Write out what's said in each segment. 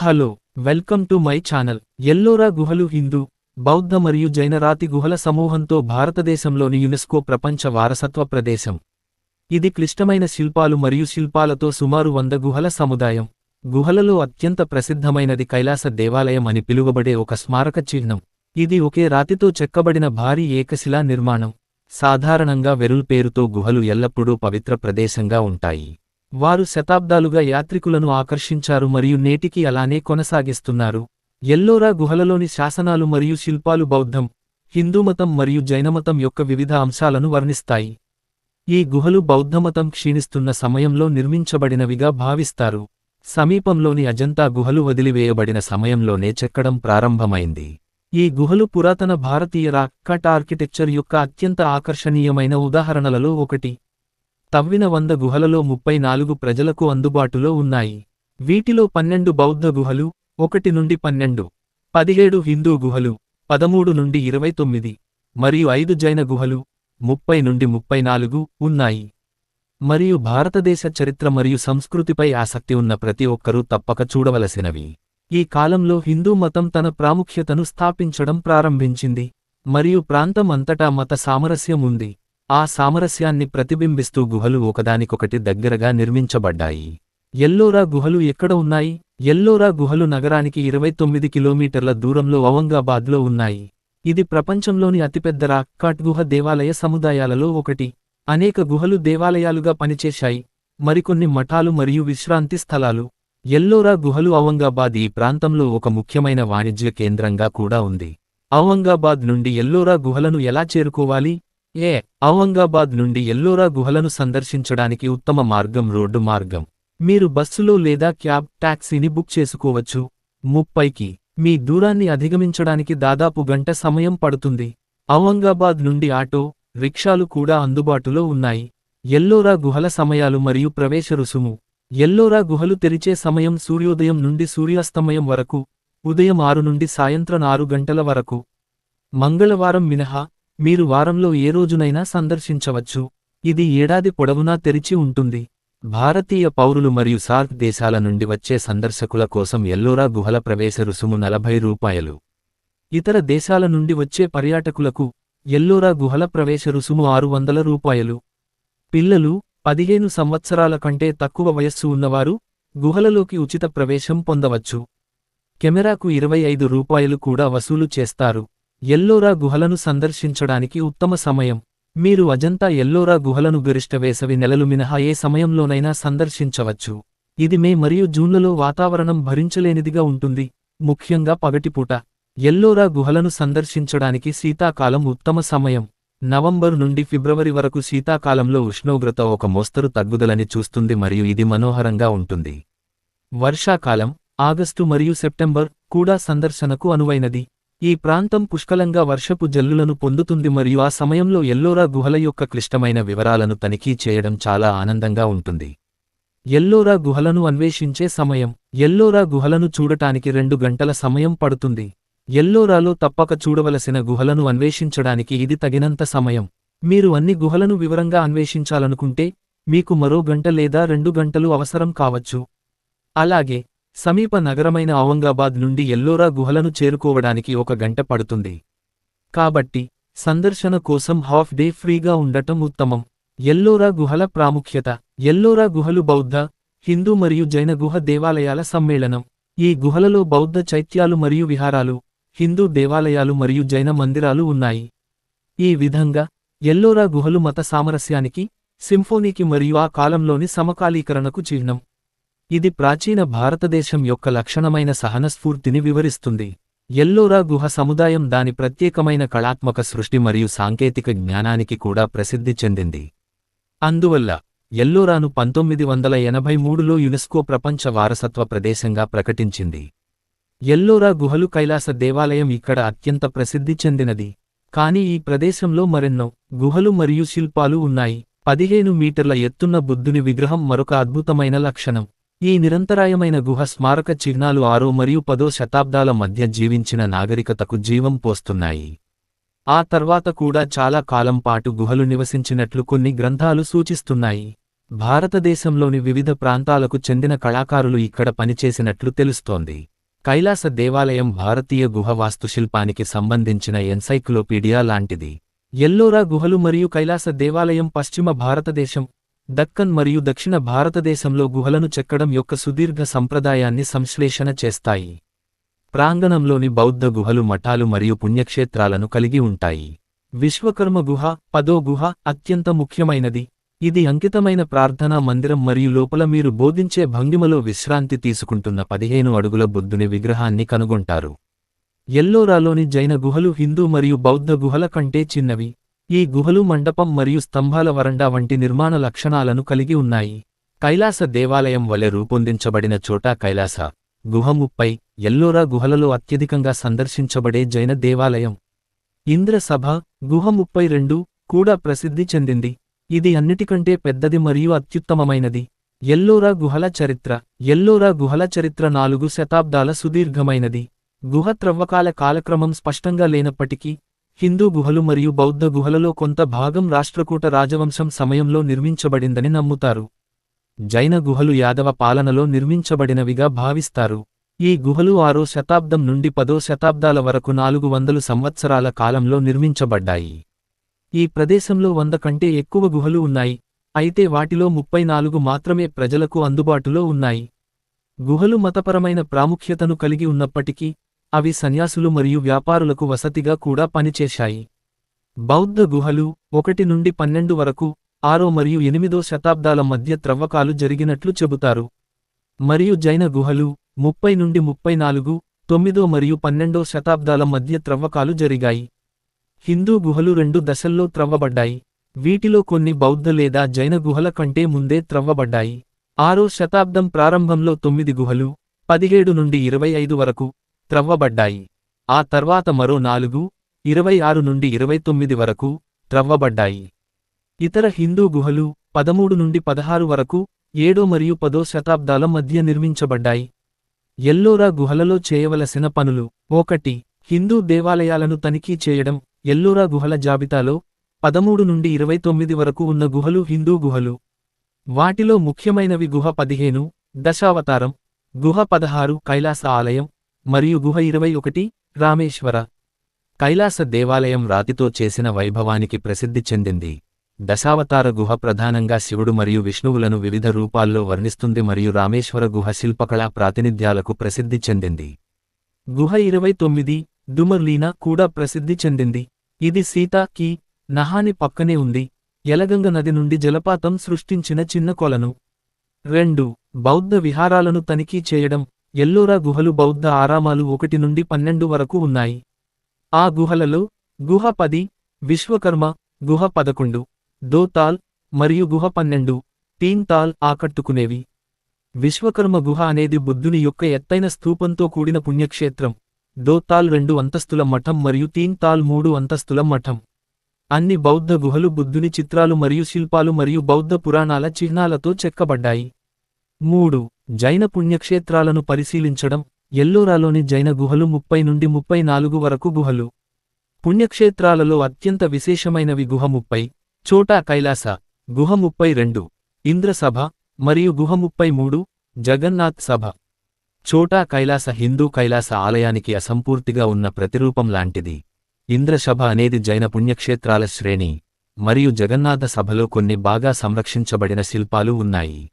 Hello welcome to my channel. Ellora గుహలు హిందూ బౌద్ధ మరియు జైన రాతి గుహల సమూహంతో భారతదేశంలోని యునెస్కో ప్రపంచ వారసత్వ ప్రదేశం. ఇది క్లిష్టమైన శిల్పాలు మరియు శిల్పాలతో సుమారు వంద గుహల సముదాయం. గుహలలో అత్యంత ప్రసిద్ధమైనది కైలాస దేవాలయం అని పిలువబడే ఒక స్మారక చిహ్నం. ఇది ఒకే రాతితో చెక్కబడిన భారీ ఏకశిలా నిర్మాణం. సాధారణంగా వెరుల్ పేరుతో గుహలు ఎల్లప్పుడూ పవిత్ర ప్రదేశంగా ఉంటాయి. వారు శతాబ్దాలుగా యాత్రికులను ఆకర్షించారు మరియు నేటికి అలానే కొనసాగిస్తున్నారు. ఎల్లోరా గుహలలోని శాసనాలు మరియు శిల్పాలు బౌద్ధం హిందూమతం మరియు జైనమతం యొక్క వివిధ అంశాలను వర్ణిస్తాయి. ఈ గుహలు బౌద్ధమతం క్షీణిస్తున్న సమయంలో నిర్మించబడినవిగా భావిస్తారు. సమీపంలోని అజంతా గుహలు వదిలివేయబడిన సమయంలోనే చెక్కడం ప్రారంభమైంది. ఈ గుహలు పురాతన భారతీయ రాక్ కట్ ఆర్కిటెక్చర్ యొక్క అత్యంత ఆకర్షణీయమైన ఉదాహరణలలో ఒకటి. తవ్విన వంద గుహలలో ముప్పై నాలుగు ప్రజలకు అందుబాటులో ఉన్నాయి. వీటిలో పన్నెండు బౌద్ధ గుహలు ఒకటి నుండి పన్నెండు పదిహేడు హిందూ గుహలు పదమూడు నుండి ఇరవై తొమ్మిది మరియు ఐదు జైన గుహలు ముప్పై నుండి ముప్పై నాలుగు ఉన్నాయి. మరియు భారతదేశ చరిత్ర మరియు సంస్కృతిపై ఆసక్తి ఉన్న ప్రతి ఒక్కరూ తప్పక చూడవలసినవి. ఈ కాలంలో హిందూ మతం తన ప్రాముఖ్యతను స్థాపించడం ప్రారంభించింది మరియు ప్రాంతం అంతటా మత సామరస్యం ఉంది. ఆ సామరస్యాన్ని ప్రతిబింబిస్తూ గుహలు ఒకదానికొకటి దగ్గరగా నిర్మించబడ్డాయి. ఎల్లోరా గుహలు ఎక్కడ ఉన్నాయి? ఎల్లోరా గుహలు నగరానికి ఇరవై తొమ్మిది కిలోమీటర్ల దూరంలో ఔరంగాబాద్లో ఉన్నాయి. ఇది ప్రపంచంలోని అతిపెద్ద రాక్కాట్ గుహ దేవాలయ సముదాయాలలో ఒకటి. అనేక గుహలు దేవాలయాలుగా పనిచేశాయి. మరికొన్ని మఠాలు మరియు విశ్రాంతి స్థలాలు. ఎల్లోరా గుహలు ఔరంగాబాద్ ఈ ప్రాంతంలో ఒక ముఖ్యమైన వాణిజ్య కేంద్రంగా కూడా ఉంది. ఔరంగాబాద్ నుండి ఎల్లోరా గుహలను ఎలా చేరుకోవాలి? ఏ ఔరంగాబాద్ నుండి ఎల్లోరా గుహలను సందర్శించడానికి ఉత్తమ మార్గం రోడ్డు మార్గం. మీరు బస్సులో లేదా క్యాబ్ టాక్సీని బుక్ చేసుకోవచ్చు. ముప్పైకి మీ దూరాన్ని అధిగమించడానికి దాదాపు గంట సమయం పడుతుంది. ఔరంగాబాద్ నుండి ఆటో రిక్షాలు కూడా అందుబాటులో ఉన్నాయి. ఎల్లోరా గుహల సమయాలు మరియు ప్రవేశ రుసుము. ఎల్లోరా గుహలు తెరిచే సమయం సూర్యోదయం నుండి సూర్యాస్తమయం వరకు ఉదయం ఆరు నుండి సాయంత్రం ఆరు గంటల వరకు. మంగళవారం మినహా మీరు వారంలో ఏ రోజునైనా సందర్శించవచ్చు. ఇది ఏడాది పొడవునా తెరిచి ఉంటుంది. భారతీయ పౌరులు మరియు సార్క్ దేశాల నుండి వచ్చే సందర్శకుల కోసం ఎల్లోరా గుహల ప్రవేశ రుసుము నలభై రూపాయలు. ఇతర దేశాల నుండి వచ్చే పర్యాటకులకు ఎల్లోరా గుహల ప్రవేశ రుసుము ఆరు వందల రూపాయలు. పిల్లలు పదిహేను సంవత్సరాల కంటే తక్కువ వయస్సు ఉన్నవారు గుహలలోకి ఉచిత ప్రవేశం పొందవచ్చు. కెమెరాకు ఇరవై ఐదు రూపాయలు కూడా వసూలు చేస్తారు. ఎల్లోరా గుహలను సందర్శించడానికి ఉత్తమ సమయం. మీరు అజంతా ఎల్లోరా గుహలను గరిష్ట వేసవి నెలలు మినహా ఏ సమయంలోనైనా సందర్శించవచ్చు. ఇది మే మరియు జూన్లలో వాతావరణం భరించలేనిదిగా ఉంటుంది. ముఖ్యంగా పగటిపూట. ఎల్లోరా గుహలను సందర్శించడానికి శీతాకాలం ఉత్తమ సమయం. నవంబర్ నుండి ఫిబ్రవరి వరకు శీతాకాలంలో ఉష్ణోగ్రత ఒక మోస్తరు తగ్గుదలని చూస్తుంది మరియు ఇది మనోహరంగా ఉంటుంది. వర్షాకాలం ఆగస్టు మరియు సెప్టెంబర్ కూడా సందర్శనకు అనువైనది. ఈ ప్రాంతం పుష్కలంగా వర్షపు జల్లులను పొందుతుంది మరియు ఆ సమయంలో ఎల్లోరా గుహల యొక్క క్లిష్టమైన వివరాలను తనిఖీ చేయడం చాలా ఆనందంగా ఉంటుంది. ఎల్లోరా గుహలను అన్వేషించే సమయం. ఎల్లోరా గుహలను చూడటానికి రెండు గంటల సమయం పడుతుంది. ఎల్లోరాలో తప్పక చూడవలసిన గుహలను అన్వేషించడానికి ఇది తగినంత సమయం. మీరు అన్ని గుహలను వివరంగా అన్వేషించాలనుకుంటే మీకు మరో గంట లేదా రెండు గంటలు అవసరం కావచ్చు. అలాగే సమీప నగరమైన ఔరంగాబాద్ నుండి ఎల్లోరా గుహలను చేరుకోవడానికి ఒక గంట పడుతుంది. కాబట్టి సందర్శన కోసం హాఫ్ డే ఫ్రీగా ఉండటం ఉత్తమం. ఎల్లోరా గుహల ప్రాముఖ్యత. ఎల్లోరా గుహలు బౌద్ధ హిందూ మరియు జైన గుహ దేవాలయాల సమ్మేళనం. ఈ గుహలలో బౌద్ధ చైత్యాలు మరియు విహారాలు హిందూ దేవాలయాలు మరియు జైన మందిరాలు ఉన్నాయి. ఈ విధంగా ఎల్లోరా గుహలు మత సామరస్యానికి సింఫోనీకి మరియు ఆ కాలంలోని సమకాలీకరణకు చిహ్నం. ఇది ప్రాచీన భారతదేశం యొక్క లక్షణమైన సహనస్ఫూర్తిని వివరిస్తుంది. ఎల్లోరా గుహ సముదాయం దాని ప్రత్యేకమైన కళాత్మక సృష్టి మరియు సాంకేతిక జ్ఞానానికి కూడా ప్రసిద్ధి చెందింది. అందువల్ల ఎల్లోరాను పంతొమ్మిది వందల ఎనభై మూడులో యునెస్కో ప్రపంచ వారసత్వ ప్రదేశంగా ప్రకటించింది. ఎల్లోరా గుహలు కైలాస దేవాలయం ఇక్కడ అత్యంత ప్రసిద్ధి చెందినది. కాని ఈ ప్రదేశంలో మరెన్నో గుహలు మరియు శిల్పాలు ఉన్నాయి. పదిహేను మీటర్ల ఎత్తున్న బుద్ధుని విగ్రహం మరొక అద్భుతమైన లక్షణం. ఈ నిరంతరాయమైన గుహ స్మారక చిహ్నాలు ఆరో మరియు పదో శతాబ్దాల మధ్య జీవించిన నాగరికతకు జీవం పోస్తున్నాయి. ఆ తర్వాత కూడా చాలా కాలం పాటు గుహలు నివసించినట్లు కొన్ని గ్రంథాలు సూచిస్తున్నాయి. భారతదేశంలోని వివిధ ప్రాంతాలకు చెందిన కళాకారులు ఇక్కడ పనిచేసినట్లు తెలుస్తోంది. కైలాస దేవాలయం భారతీయ గుహ వాస్తుశిల్పానికి సంబంధించిన ఎన్సైక్లోపీడియా లాంటిది. ఎల్లోరా గుహలు మరియు కైలాస దేవాలయం పశ్చిమ భారతదేశం దక్కన్ మరియు దక్షిణ భారతదేశంలో గుహలను చెక్కడం యొక్క సుదీర్ఘ సంప్రదాయాన్ని సంశ్లేషణ చేస్తాయి. ప్రాంగణంలోని బౌద్ధ గుహలు మఠాలు మరియు పుణ్యక్షేత్రాలను కలిగి ఉంటాయి. విశ్వకర్మ గుహ పదో గుహ అత్యంత ముఖ్యమైనది. ఇది అంకితమైన ప్రార్థనా మందిరం మరియు లోపల మీరు బోధించే భంగిమలో విశ్రాంతి తీసుకుంటున్న పదిహేను అడుగుల బుద్ధుని విగ్రహాన్ని కనుగొంటారు. ఎల్లోరాలోని జైన గుహలు హిందూ మరియు బౌద్ధ గుహల కంటే చిన్నవి. ఈ గుహలు మండపం మరియు స్తంభాల వరండా వంటి నిర్మాణ లక్షణాలను కలిగి ఉన్నాయి. కైలాస దేవాలయం వలె రూపొందించబడిన చోటా కైలాస గుహ ముప్పై ఎల్లోరా గుహలలో అత్యధికంగా సందర్శించబడే జైన దేవాలయం. ఇంద్రసభ గుహ ముప్పై రెండు కూడా ప్రసిద్ధి చెందింది. ఇది అన్నిటికంటే పెద్దది మరియు అత్యుత్తమమైనది. ఎల్లోరా గుహల చరిత్ర. ఎల్లోరా గుహల చరిత్ర నాలుగు శతాబ్దాల సుదీర్ఘమైనది. గుహ త్రవ్వకాల కాలక్రమం స్పష్టంగా లేనప్పటికీ హిందూ గుహలు మరియు బౌద్ధ గుహలలో కొంత భాగం రాష్ట్రకూట రాజవంశం సమయంలో నిర్మించబడిందని నమ్ముతారు. జైన గుహలు యాదవ పాలనలో నిర్మించబడినవిగా భావిస్తారు. ఈ గుహలు ఆరో శతాబ్దం నుండి పదో శతాబ్దాల వరకు నాలుగు వందలు సంవత్సరాల కాలంలో నిర్మించబడ్డాయి. ఈ ప్రదేశంలో వంద కంటే ఎక్కువ గుహలు ఉన్నాయి. అయితే వాటిలో ముప్పై నాలుగు మాత్రమే ప్రజలకు అందుబాటులో ఉన్నాయి. గుహలు మతపరమైన ప్రాముఖ్యతను కలిగి ఉన్నప్పటికీ అవి సన్యాసులు మరియు వ్యాపారులకు వసతిగా కూడా పనిచేశాయి. బౌద్ధ గుహలు ఒకటి నుండి పన్నెండు వరకు ఆరో మరియు ఎనిమిదో శతాబ్దాల మధ్య త్రవ్వకాలు జరిగినట్లు చెబుతారు. మరియు జైన గుహలు ముప్పై నుండి ముప్పై నాలుగు తొమ్మిదో మరియు పన్నెండో శతాబ్దాల మధ్య త్రవ్వకాలు జరిగాయి. హిందూ గుహలు రెండు దశల్లో త్రవ్వబడ్డాయి. వీటిలో కొన్ని బౌద్ధ లేదా జైన గుహల కంటే ముందే త్రవ్వబడ్డాయి. ఆరో శతాబ్దం ప్రారంభంలో తొమ్మిది గుహలు పదిహేడు నుండి ఇరవై ఐదు వరకు త్రవ్వబడ్డాయి. ఆ తర్వాత మరో నాలుగు ఇరవై ఆరు నుండి ఇరవై తొమ్మిది వరకు త్రవ్వబడ్డాయి. ఇతర హిందూ గుహలు పదమూడు నుండి పదహారు వరకు ఏడో మరియు పదో శతాబ్దాల మధ్య నిర్మించబడ్డాయి. ఎల్లోరా గుహలలో చేయవలసిన పనులు ఒకటి హిందూ దేవాలయాలను తనిఖీ చేయడం. ఎల్లోరా గుహల జాబితాలో పదమూడు నుండి ఇరవై తొమ్మిది వరకు ఉన్న గుహలు హిందూ గుహలు. వాటిలో ముఖ్యమైనవి గుహ పదిహేను దశావతారం గుహ పదహారు కైలాస ఆలయం మరియు గుహ ఇరవై ఒకటి రామేశ్వర. కైలాస దేవాలయం రాతితో చేసిన వైభవానికి ప్రసిద్ధి చెందింది. దశావతార గుహ ప్రధానంగా శివుడు మరియు విష్ణువులను వివిధ రూపాల్లో వర్ణిస్తుంది మరియు రామేశ్వర గుహ శిల్పకళా ప్రాతినిధ్యాలకు ప్రసిద్ధి చెందింది. గుహ ఇరవై తొమ్మిది దుమర్లీనా కూడా ప్రసిద్ధి చెందింది. ఇది సీతాకి నహాని పక్కనే ఉంది. ఎలగంగ నది నుండి జలపాతం సృష్టించిన చిన్న కొలను. రెండు బౌద్ధ విహారాలను తనిఖీ చేయడం. ఎల్లోరా గుహలు బౌద్ధ ఆరామాలు ఒకటి నుండి పన్నెండు వరకు ఉన్నాయి. ఆ గుహలలో గుహ పది విశ్వకర్మ గుహ పదకొండు దోతాల్ మరియు గుహ పన్నెండు తీన్ తాల్ ఆకట్టుకునేవి. విశ్వకర్మ గుహ అనేది బుద్ధుని యొక్క ఎత్తైన స్థూపంతో కూడిన పుణ్యక్షేత్రం. దోతాల్ రెండు అంతస్తుల మఠం మరియు తీన్ తాల్ మూడు అంతస్తుల మఠం. అన్ని బౌద్ధ గుహలు బుద్ధుని చిత్రాలు మరియు శిల్పాలు మరియు బౌద్ధ పురాణాల చిహ్నాలతో చెక్కబడ్డాయి. మూడు జైన పుణ్యక్షేత్రాలను పరిశీలించడం ఎల్లోరాలోని జైన గుహలు ముప్పై నుండి ముప్పై నాలుగు వరకు గుహలు. పుణ్యక్షేత్రాలలో అత్యంత విశేషమైనవి గుహ ముప్పై చోటా కైలాస గుహ ముప్పై రెండు ఇంద్రసభ మరియు గుహ ముప్పై మూడు జగన్నాథ్ సభ. చోటా కైలాస హిందూ కైలాస ఆలయానికి అసంపూర్తిగా ఉన్న ప్రతిరూపం లాంటిది. ఇంద్రసభ అనేది జైన పుణ్యక్షేత్రాల శ్రేణి మరియు జగన్నాథ సభలో కొన్ని బాగా సంరక్షించబడిన శిల్పాలు ఉన్నాయి.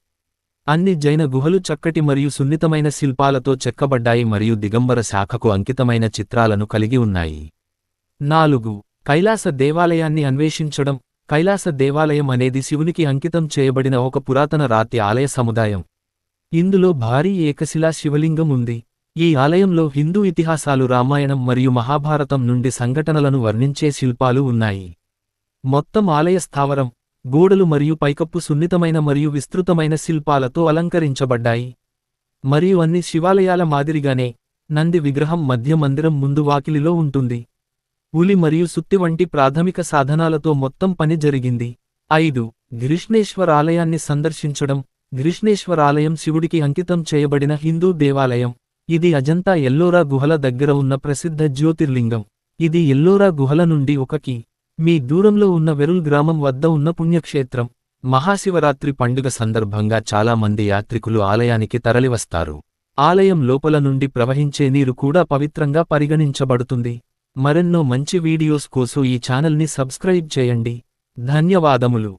అన్ని జైన గుహలు చక్కటి మరియు సున్నితమైన శిల్పాలతో చెక్కబడ్డాయి మరియు దిగంబర శాఖకు అంకితమైన చిత్రాలను కలిగి ఉన్నాయి. నాలుగు. కైలాస దేవాలయాన్ని అన్వేషించడం. కైలాస దేవాలయం అనేది శివునికి అంకితం చేయబడిన ఒక పురాతన రాతి ఆలయ సముదాయం. ఇందులో భారీ ఏకశిలా శివలింగం ఉంది. ఈ ఆలయంలో హిందూ ఇతిహాసాలు రామాయణం మరియు మహాభారతం నుండి సంఘటనలను వర్ణించే శిల్పాలు ఉన్నాయి. మొత్తం ఆలయ స్థావరం గోడలు మరియు పైకప్పు సున్నితమైన మరియు విస్తృతమైన శిల్పాలతో అలంకరించబడ్డాయి. మరియు అన్ని శివాలయాల మాదిరిగానే నంది విగ్రహం మధ్య మందిరం ముందు వాకిలిలో ఉంటుంది. ఉలి మరియు సుత్తి వంటి ప్రాథమిక సాధనాలతో మొత్తం పని జరిగింది. ఐదు. గ్రిష్ణేశ్వర్ ఆలయాన్ని సందర్శించడం. గ్రిష్ణేశ్వర ఆలయం శివుడికి అంకితం చేయబడిన హిందూ దేవాలయం. ఇది అజంతా ఎల్లోరా గుహల దగ్గర ఉన్న ప్రసిద్ధ జ్యోతిర్లింగం. ఇది ఎల్లోరా గుహల నుండి ఒకకి మీ దూరంలో ఉన్న వెరుల్ గ్రామం వద్ద ఉన్న పుణ్యక్షేత్రం. మహాశివరాత్రి పండుగ సందర్భంగా చాలా మంది యాత్రికులు ఆలయానికి తరలివస్తారు. ఆలయం లోపల నుండి ప్రవహించే నీరు కూడా పవిత్రంగా పరిగణించబడుతుంది. మరెన్నో మంచి వీడియోస్ కోసం ఈ ఛానల్ని సబ్స్క్రైబ్ చేయండి. ధన్యవాదములు.